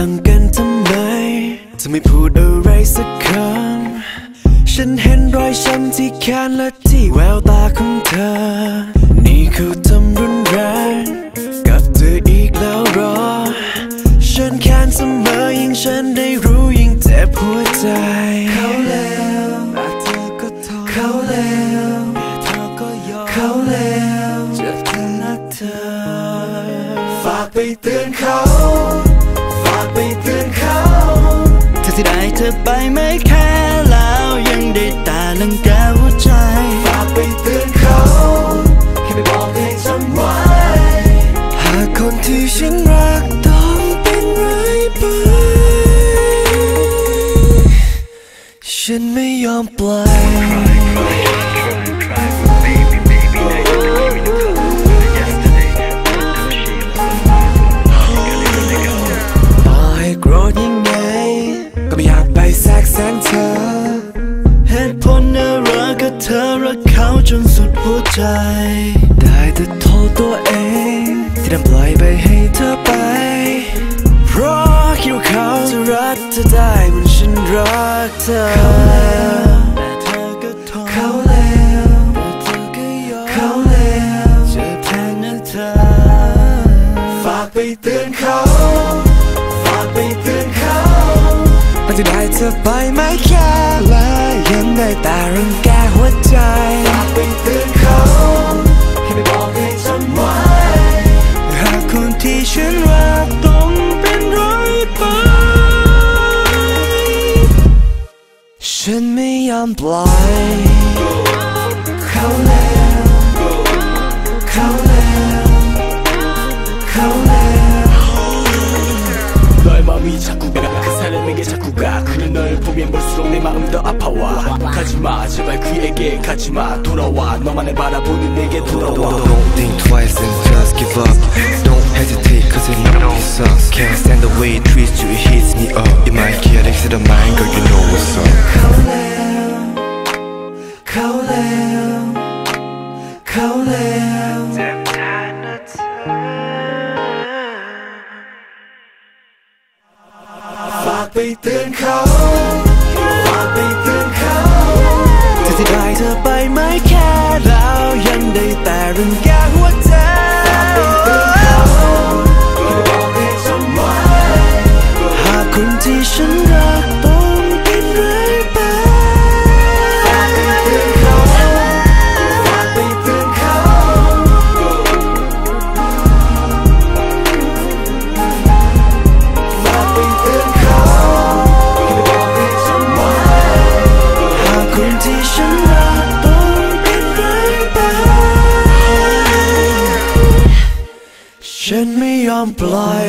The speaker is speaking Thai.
บังกันทำไมจะไม่พูดอะไรสักคำ ฉันเห็นรอยช้ำที่แขนและที่แววตาของเธอ นี่เขาทำรุนแรงกับเธออีกแล้วหรอ ฉันแค้นเสมอยิ่งฉันได้รู้ยิ่งเจ็บหัวใจ เขาแล้วแต่เธอก็ทนเขาแล้วแต่เธอก็ยอมเขาแล้วจะเธอนะเธอ ฝากไปเตือนเขา เธอที่ได้เธอไปไม่แค่แล้วยังได้ตาลังแกหัวใจฝากไปเตือนเขาแค่ไปบอกให้จำไว้หากคนที่ฉันรักต้องเป็นไรไปฉันไม่ยอมปล่อย ใจ ได้แต่โทษตัวเอง ที่ทำปล่อยไปให้เธอไป เพราะคิดว่าเขาจะรักเธอได้เหมือนฉันรักเธอแต่เธอก็ทนเขาแล้วแต่เธอก็ยอมเขาแล้วจะแทนนะเธอ ฝากไปเตือนเขาฝากไปเตือนเขามันจะได้เธอไปไม่แค่และยังได้แต่รังแกหัวใจ Treat me, I'm blind Colin, Colin, Colin 너의 마음이 자꾸 내가 게 자꾸 가 그는 널 보면 볼수록 내 마음 더 아파와 가지마 제발 그에게 가지마 돌아와 너만을 바라보는 내게 돌아와 Don't think twice and just give up. Don't hesitate, cause it sucks. Can't stand the way it treats you, it heats me up. It might get exit of mind, girl, you know what's up. ไปเตือนเขาฝากไป ฉันไม่ยอมปล่อย